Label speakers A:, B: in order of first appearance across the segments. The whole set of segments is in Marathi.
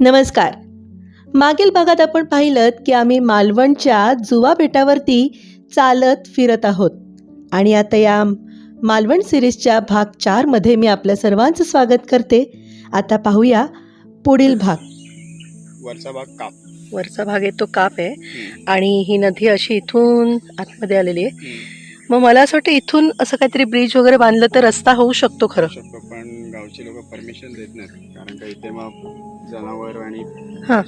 A: नमस्कार. मागील भागात आपण पाहिलं की आम्ही मालवणच्या जुवा बेटावरती चालत फिरत आहोत. आणि आता या मालवण सिरीजच्या भाग चारमध्ये मी आपल्या सर्वांचं स्वागत करते. आता पाहूया पुढील भाग.
B: वरचा भाग काप.
A: वरचा भाग आहे तो काप आहे. आणि ही नदी अशी इथून आतमध्ये आलेली आहे. मग मला असं वाटतं इथून असं काहीतरी ब्रिज वगैरे बांधलं तर रस्ता होऊ शकतो खरं.
B: पण गावचे लोक परमिशन देत नाहीत. कारण का इथे मग जनावर आणि
A: हां.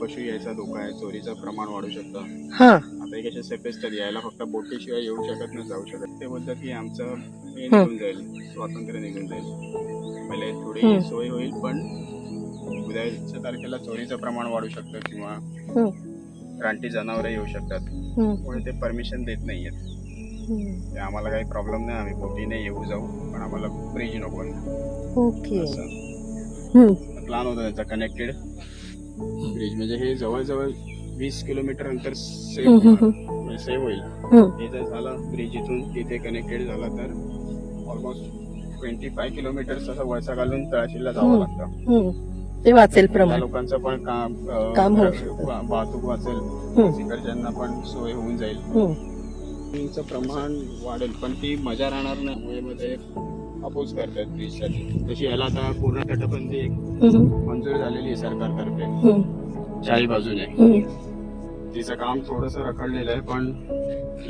B: पशु यायचा धोका आहे चोरीचं प्रमाण वाढू शकतं.
A: हां.
B: आता एक असे सेफेस्ट यायला फक्त बोटीशिवाय येऊ शकत नाही जाऊ शकत ते बोलतात की आमचं हे. निघून जाईल स्वातंत्र्य निघून जाईल. पहिले. थोडी सोय होईल पण उद्याच्या तारखेला चोरीचं प्रमाण वाढू शकतं किंवा. रानटी जनावर येऊ शकतात. त्यामुळे ते परमिशन देत नाहीयेत.
A: हं.
B: ते आम्हाला काही प्रॉब्लेम नाही आम्ही बोटीने येऊ जाऊ पण आम्हाला ब्रिज नको
A: ओके.
B: असं.
A: हं.
B: प्लॅन होता त्याचा कनेक्टेड ब्रिज म्हणजे हे जवळजवळ वीस किलोमीटर अंतर
A: हं, हं,
B: सेव्ह सेव्ह होईल
A: हं.
B: जर झालं ब्रिज इथून तिथे कनेक्टेड झाला तर ऑलमोस्ट ट्वेंटी फाय किलोमीटर असं वळसा घालून तळाशीला जावं. लागतं.
A: ते वाचेल प्रमाण
B: लोकांचं पण काम
A: काम होऊ
B: वा-
A: शकतं.
B: वाहतूक वाचेल. तिकडच्यांना पण सोय होऊन जाईल प्रमाण वाढेल पण ती मजा राहणार नाही मुंबईमध्ये अपोज करतात ब्रिजसाठी तशी याला आता पूर्ण तटबंदी एक. मंजूर झालेली आहे सरकारतर्फे. चारी बाजूने. तिचं काम थोडस रखडलेलं आहे पण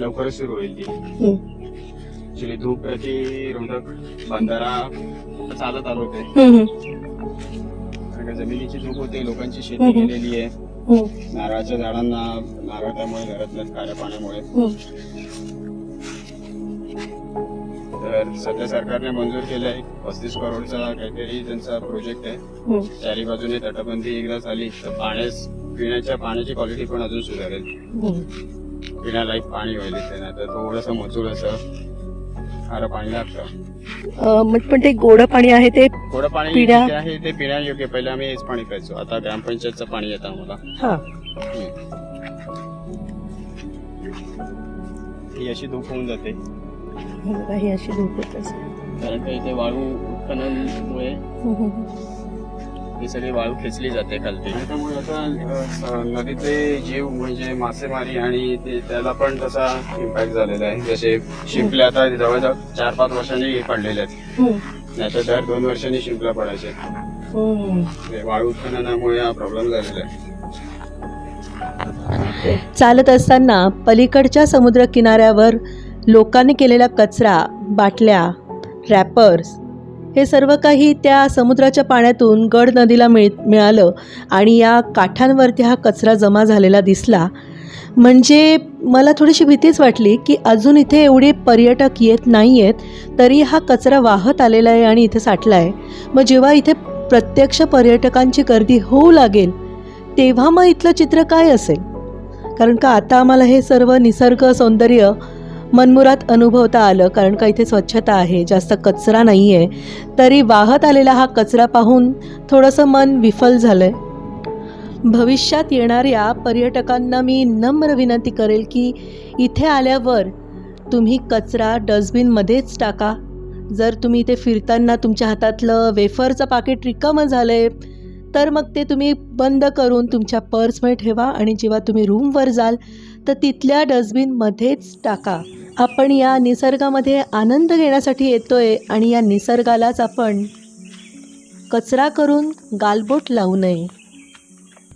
B: लवकरच सुरू होईल ती. ऍक्च्युली धूप प्रतिरोधक बंधारा चालत आलो होते जमिनीची धूप होते लोकांची शेती. केलेली आहे. नारळाच्या झाडांना नारळ त्यामुळे घरातल्या खाऱ्या पाण्यामुळे. तर सध्या सरकारने मंजूर केलंय पस्तीस करोडचा काहीतरी त्यांचा प्रोजेक्ट आहे.
A: हं.
B: चारी बाजूने तटबंदी एकदा झाली. तर पाण्यास पिण्याच्या पाण्याची क्वालिटी पण अजून सुधारेल.
A: हं.
B: पिण्यालायक पाणी होईल इथे नाही तर थोडंसं मजूर असं खारं पाणी लागतं.
A: मग पण ते गोड पाणी आहे ते
B: थोडं पाणी
A: पिण्या-
B: जे आहे ते पिण्यायोग्य पहिले आम्ही हेच पाणी प्यायचो. आता ग्रामपंचायतचं पाणी येतं आम्हाला.
A: हा.
B: ही अशी धूप होऊन जाते.
A: हे बघा, ही अशी धूप होत असते.
B: कारण का इथे वाळू उत्खननमुळे
A: हं, हं, हं.
B: ही सगळी वाळू खेचली जाते खालती त्यामुळे आता नदीतले जीव म्हणजे मासेमारी आणि ते त्याला पण तसा इम्पॅक्ट झालेला आहे जसे शिंपले आता जवळजवळ चार पाच वर्षांनी पडलेले आहेत
A: हं.
B: नाहीतर दर दोन वर्षांनी शिंपला पडायचे
A: हं.
B: वाळू उत्खननामुळे हा प्रॉब्लेम झालेला आहे
A: चालत असताना पलीकडच्या समुद्र किनाऱ्यावर लोकांनी केलेला कचरा बाटल्या रॅपर्स हे सर्व काही त्या समुद्राच्या पाण्यातून गड नदीला मिळ मिळालं आणि या काठांवरती हा कचरा जमा झालेला दिसला. म्हणजे मला थोडीशी भीतीच वाटली की अजून इथे एवढे पर्यटक येत नाही आहेत तरी हा कचरा वाहत आलेला आहे आणि इथे साठला आहे. मग जेव्हा इथे प्रत्यक्ष पर्यटकांची गर्दी होऊ लागेल तेव्हा मग इथलं चित्र काय असेल? कारण का आता आम्हाला हे सर्व निसर्ग सौंदर्य मनमुरात अनुभवता आलं कारण का इथे स्वच्छता आहे जास्त कचरा नाही आहे तरी वाहत आलेला हा कचरा पाहून थोडंसं मन विफल झालं आहे भविष्यात येणाऱ्या पर्यटकांना मी नम्र विनंती करेल की इथे आल्यावर तुम्ही कचरा डस्टबिनमध्येच टाका. जर तुम्ही इथे फिरताना तुमच्या हातातलं वेफरचं पाकिट रिकामं झालं आहे तर मग ते तुम्ही बंद करून तुमच्या पर्समध्ये ठेवा आणि जेव्हा तुम्ही रूमवर जाल तर तिथल्या डस्टबिनमध्येच टाका. आपण या निसर्गामध्ये आनंद घेण्यासाठी येतोय आणि या निसर्गालाच आपण कचरा करून गालबोट लावू नये.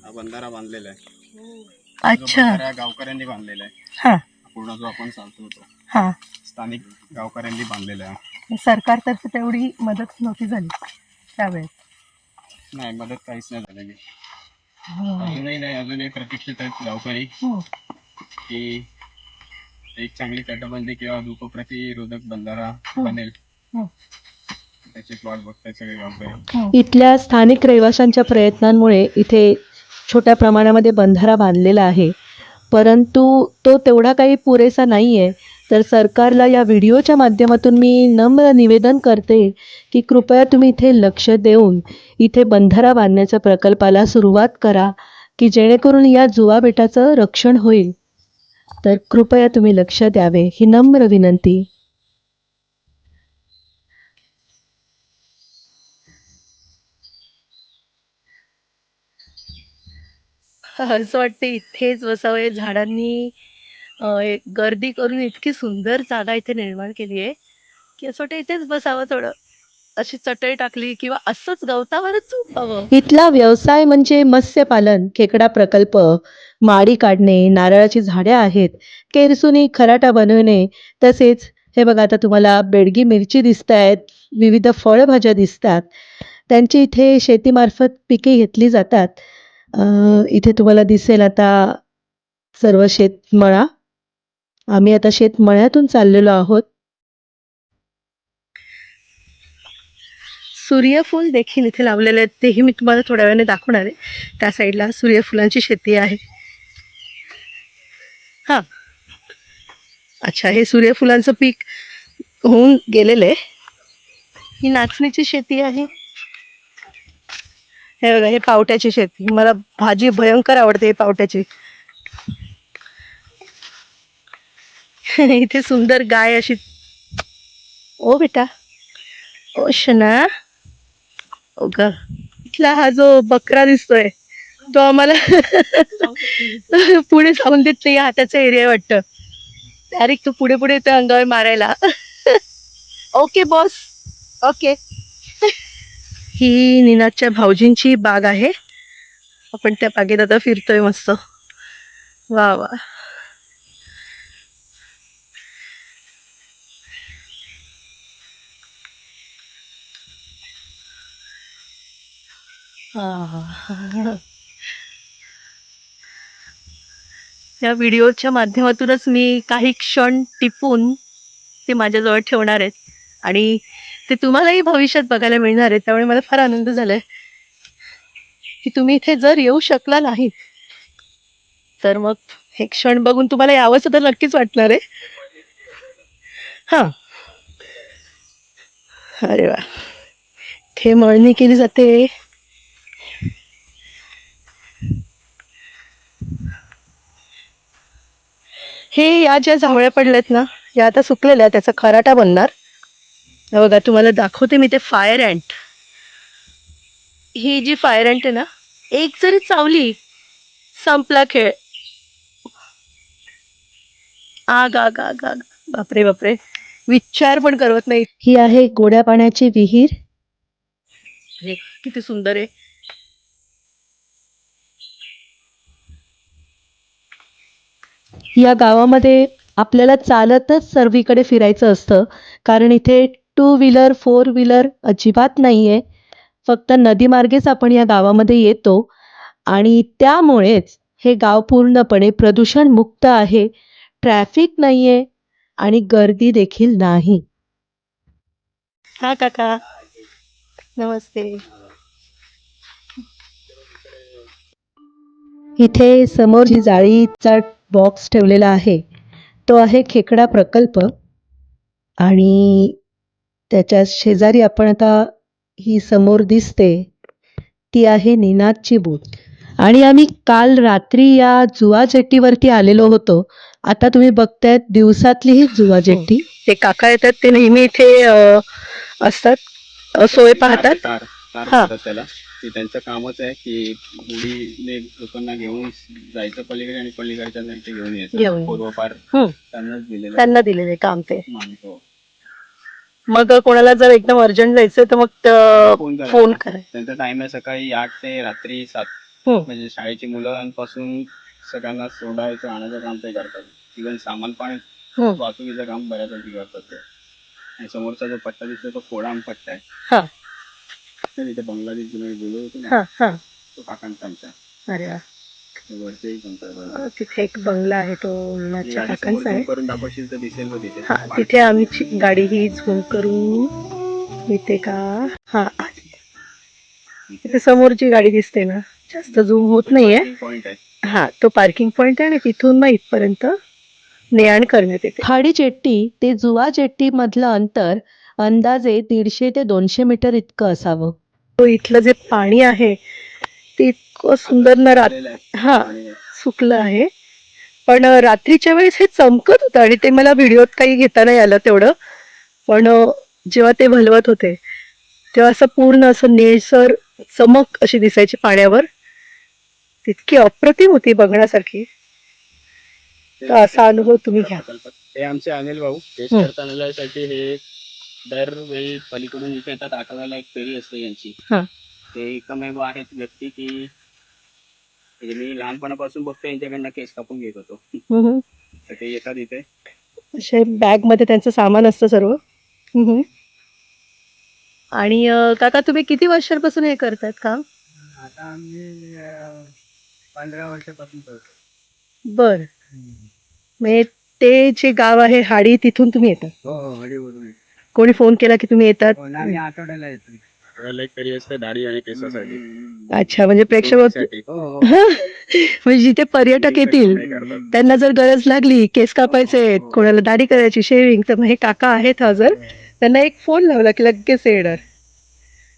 B: हा बंधारा बांधलेला आहे. जो
A: अच्छा.
B: बंधारा गावकऱ्यांनी बांधलेला आहे.
A: हां.
B: पूर्ण जो आपण चालतो होतो.
A: हां.
B: स्थानिक गावकऱ्यांनी बांधलेला आहे.
A: सरकारतर्फे तेवढी मदत नव्हती झाली त्यावेळेस.
B: नाही मदत काहीच नाही झालेली. अजूनही नाही अजूनही प्रतीक्षित आहेत गावकरी. की एक चांगली तटबंदी किंवा धूप प्रतिरोधक बंधारा बनेल. त्याची प्लॉट बघताय सगळे गावकरी.
A: इथल्या स्थानिक रहिवाशांच्या प्रयत्नांमुळे इथे छोट्या प्रमाणामध्ये बंधारा बांधलेला आहे. परंतु तो तेवढा काही पुरेसा नाही आहे तर सरकारला या व्हिडिओच्या माध्यमातून मी नम्र निवेदन करते की कृपया तुम्ही इथे लक्ष देऊन इथे बंधारा बांधण्याच्या प्रकल्पाला सुरुवात करा की जेणेकरून या जुवा बेटाचं रक्षण होईल. तर कृपया तुम्ही लक्ष द्यावे ही नम्र विनंती.
C: असं वाटते इथेच बसावं झाडांनी गर्दी करून इतकी सुंदर जागा इथे निर्माण केली आहे की असं वाटतं इथेच बसावं थोडं. अशी चटई टाकली किंवा असंच गवतावरच झोपावं इथला व्यवसाय म्हणजे मत्स्यपालन खेकडा प्रकल्प माडी काढणे नारळाची झाडे आहेत केरसुनी खराटा बनवणे तसेच हे बघा आता तुम्हाला बेडगी मिरची दिसत आहेत विविध फळभाज्या दिसतात. त्यांची इथे शेतीमार्फत पिके घेतली जातात. इथे तुम्हाला दिसेल आता सर्व शेतमळा. आम्ही आता शेतमळ्यातून चाललेलो आहोत. सूर्यफूल देखील इथे लावलेले आहेत. तेही मी तुम्हाला थोड्या वेळाने दाखवणार आहे. त्या साईडला सूर्यफुलांची शेती आहे. हा. अच्छा हे सूर्यफुलांचं पीक होऊन गेलेलं आहे. ही नाचणीची शेती आहे. हे बघा हे पावट्याची शेती. मला भाजी भयंकर आवडते पावट्याची. इथे सुंदर गाय अशी. ओ बेटा. ओ शना. ओ इथला हा जो बकरा दिसतोय तो आम्हाला पुढे जाऊन देत नाही हा त्याचा एरिया वाटतं. डायरेक्ट तू पुढे पुढे येतोय अंगावर मारायला. ओके बॉस ओके ही निनादच्या भाऊजींची बाग आहे. आपण त्या बागेत आता फिरतोय मस्त. वा वा. हां. या व्हिडिओच्या माध्यमातूनच मी काही क्षण टिपून ते माझ्याजवळ ठेवणार आहेत. आणि ते तुम्हालाही भविष्यात बघायला मिळणार आहे त्यामुळे मला फार आनंद झालाय. की तुम्ही इथे जर येऊ शकला नाही तर मग हे क्षण बघून तुम्हाला यावंसं तर नक्कीच वाटणार आहे. हां. अरे वा. इथे मळणी केली जाते. हे या ज्या झावळ्या पडल्यात ना या आता सुकलेल्या त्याचा खराटा बनणार. हे बघा तुम्हाला दाखवते मी ते फायर अँट ही जी फायर अँट आहे ना एक जरी चावली संपला खेळ. आग आग आग आग. बापरे बापरे. विचार पण करवत नाही ही आहे गोड्या पाण्याची विहीर. किती सुंदर आहे. या गावामध्ये आपल्याला चालतच सर्वीकडे फिरायचं असतं. कारण इथे टू व्हीलर फोर व्हीलर अजिबात नाही आहे फक्त नदीमार्गेच आपण या गावामध्ये येतो. आणि त्यामुळेच हे गाव पूर्णपणे प्रदूषणमुक्त आहे. ट्रॅफिक नाही आहे आणि गर्दी देखील नाही. हा काका. नमस्ते. इथे समोर जी जाळीचा बॉक्स ठेवलेला आहे. तो आहे खेकडा प्रकल्प आणि त्याच्या शेजारी आपण आता ही समोर दिसते. ती आहे निनादची बोट आणि आम्ही काल रात्री या जुवा जेट्टीवरती आलेलो होतो. आता तुम्ही बघतायत दिवसातली ही जुवा जेट्टी ते काका येतात ते नेहमी इथे असतात सोय पाहतात. हा.
B: म्हणतात त्याला. ते त्यांचं कामच आहे की मुलीने लोकांना घेऊन जायचं पलीकडे आणि पलीकडच्या ते घेऊन
C: घेऊन
B: यायचं.
C: यायचं.
B: पूर्वपार
C: हम्म.
B: त्यांनाच दिलेलं
C: त्यांना दिलेले काम ते.
B: मानतो.
C: मग कोणाला जर एकदम अर्जंट जायचं तर मग त-
B: फोन करा
C: फोन करायचा.
B: त्यांचा टाइम आहे सकाळी आठ ते रात्री सात
C: हम्म.
B: म्हणजे शाळेची मुलांपासून सगळ्यांना सोडायचं आणायचं काम ते करतात. इव्हन सामान पण
C: हम्म.
B: वाहतुकीचं काम बऱ्यापैकी करतात ते. आणि समोरचा जो पट्टा दिसतो तो कोडाम पट्टा आहे.
C: हा.
B: तर इथे बांगलादेश तुम्ही बोलत होते ना
C: हा हा.
B: तो काकांचा
C: अरे वा. तिथे एक बंगला आहे तो उन्हाच्या काकांचा आहे.
B: करून दाखवशील तर दिसेल तो तिथे
C: हा तिथे आमची गाडी ही झूम करून इथे का? हा तिथे समोरची गाडी दिसते ना. जास्त झूम होत नाहीये.
B: पॉइंट आहे.
C: हा तो पार्किंग पॉइंट आहे आणि तिथून मग इथपर्यंत ने आण करण्यात येते. खाडी जेट्टी ते जुवा जेट्टी मधलं अंतर अंदाजे दीडशे ते दोनशे मीटर इतकं असावं. तो इथलं जे पाणी आहे ते इतकं सुंदर न रात. हा सुकलं आहे पण रात्रीच्या वेळेस हे चमकत होतं आणि ते मला व्हिडिओत काही घेता नाही आलं तेवढं पण जेव्हा ते भलवत होते तेव्हा असं पूर्ण असं निळसर चमक अशी दिसायची पाण्यावर तितकी अप्रतिम होती बघण्यासारखी असा अनुभव तुम्ही घ्या.
B: हे आमचे अनिल भाऊ. करतानासाठी हे दरवेळी पलीकडून इथे येतात आठवड्याला एक फेरी असते यांची
C: हा.
B: ते एकमेव आहेत व्यक्ती की म्हणजे मी लहानपणापासून बघतो यांच्याकडनं केस कापून घेत होतो.
C: हम्म.
B: तर ते येतात इथे.
C: असे बॅगमध्ये त्यांचं सामान असतं सर्व. हम्म. आणि अं, काका तुम्ही किती वर्षांपासून हे करतायत काम?
B: आता आम्ही पंधरा वर्षापासून करतो.
C: बर. म्हणजे ते जे गाव आहे हाडी तिथून तुम्ही येतात
B: हो हो
C: कोणी फोन केला की तुम्ही येतात?
B: आम्ही आठवड्याला येतो. आठवड्याला एक फेरी असते दाढी आणि केसासाठी.
C: अच्छा म्हणजे
B: प्रेक्षकसाठी. हो, हो.
C: म्हणजे जिथे पर्यटक येतील. त्यांना जर गरज लागली केस कापायचे आहेत, कोणाला दाढी करायची शेविंग तर मग हे काका आहेत हजर त्यांना एक फोन लावला की लगेच येणार.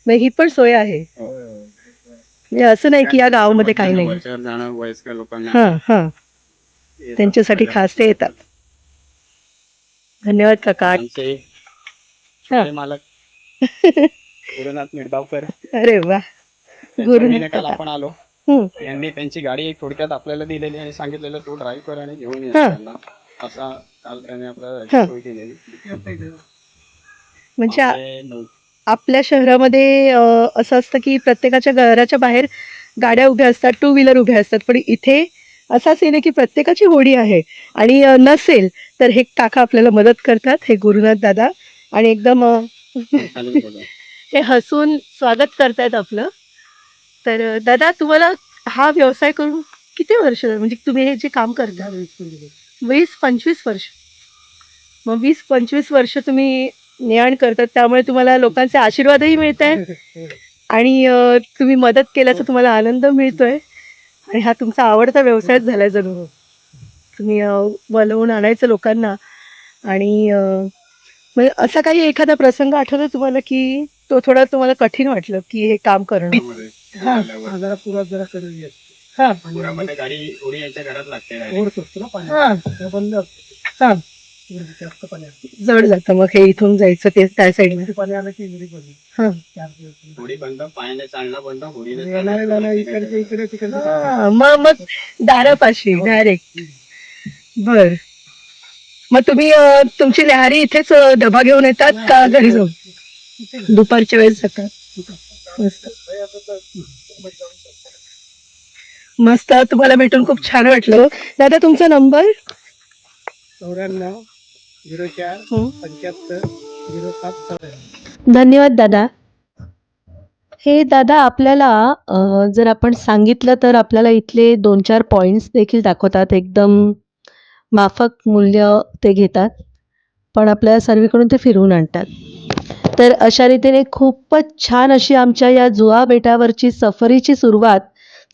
C: मग ही पण सोय आहे.
B: हो.
C: म्हणजे असं नाही की या गावामध्ये काही नाही.
B: वरच्यावर जाणं वयस्कर लोकांना.
C: हा हा.
B: येतात.
C: त्यांच्यासाठी खास ते येतात. धन्यवाद काका.
B: आमचे
C: हा.
B: मालक गुरुनाथ
C: अरे वा
B: त्यांच्या. आपण आलो
C: हम्म.
B: यांनी त्यांची गाडी थोडक्यात आपल्याला दिलेली आणि सांगितलेलं तू ड्राईव्ह कर आणि घेऊन ये
C: हा.
B: त्यांना. असा काल त्याने
C: हा.
B: आपल्याला सोय केलेली
C: म्हणजे आ-
B: आपले नऊ-
C: आपल्या शहरामध्ये अ, असं असतं की प्रत्येकाच्या घराच्या बाहेर गाड्या उभ्या असतात टू व्हीलर उभ्या असतात पण इथे असा सीन आहे की प्रत्येकाची होडी आहे आणि अ, नसेल तर हे काका आपल्याला मदत करतात हे गुरुनाथ दादा आणि एकदम. हे हसून स्वागत करतायत आपलं. तर दादा तुम्हाला हा व्यवसाय करून किती वर्ष म्हणजे तुम्ही हे जे काम करता वीस पंचवीस वर्ष. मग वीस पंचवीस वर्ष तुम्ही नेआण करतात त्यामुळे तुम्हाला लोकांचे आशीर्वादही मिळत आहेत आणि तुम्ही मदत केल्याचा तुम्हाला आनंद मिळतोय. आणि हा तुमचा आवडता व्यवसायच झालाय जणू. तुम्ही अ, बोलवून आणायचं लोकांना. आणि म्हणजे असा काही एखादा प्रसंग आठवतो तुम्हाला की तो थोडा तुम्हाला कठीण वाटलं की हे काम करणं? हा. जरा पुरात जरा करून हा.
B: पुरामध्ये गाडी होडी यांच्या घरात लागते
C: हा. हा. जड जातं. मग हे इथून जायचं ते त्या हा.
B: होडी बंद. चालणं बंद होडीने
C: हा, मग मग दारापाशी डायरेक्ट बर. मग तुम्ही अ, तुमची न्याहारी इथेच अ, डबा घेऊन येतात का घरी जाऊन? दुपारच्या वेळेस जातात मस्त. मस्त. तुम्हाला भेटून खूप छान वाटलं. दादा तुमचा नंबर?
B: चौऱ्याण्णव झिरो चार
C: हं.
B: पंच्याहत्तर झिरो सात
C: धन्यवाद दादा. हे दादा आपल्याला अ, जर आपण सांगितलं तर आपल्याला इथले दोन चार पॉईंट्स देखील दाखवतात. एकदम माफक मूल्य ते घेतात पण आपल्या सर्वीकडून ते फिरवून आणतात. तर अशा रीतीने खूपच छान अशी आमच्या या जुआ बेटावरची सफरीची सुरुवात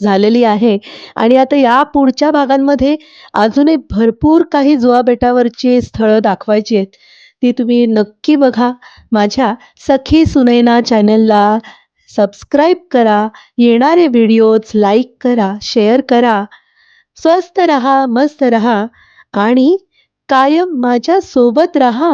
C: झालेली आहे. आणि आता या पुढच्या भागांमध्ये अजूनही भरपूर काही जुआ बेटावरची स्थळं दाखवायची आहेत. ती तुम्ही नक्की बघा. माझ्या सखी सुनैना चॅनलला सबस्क्राईब करा. येणारे व्हिडिओज लाईक करा शेअर करा. स्वस्त रहा मस्त रहा. आणि कायम माझ्या सोबत रहा.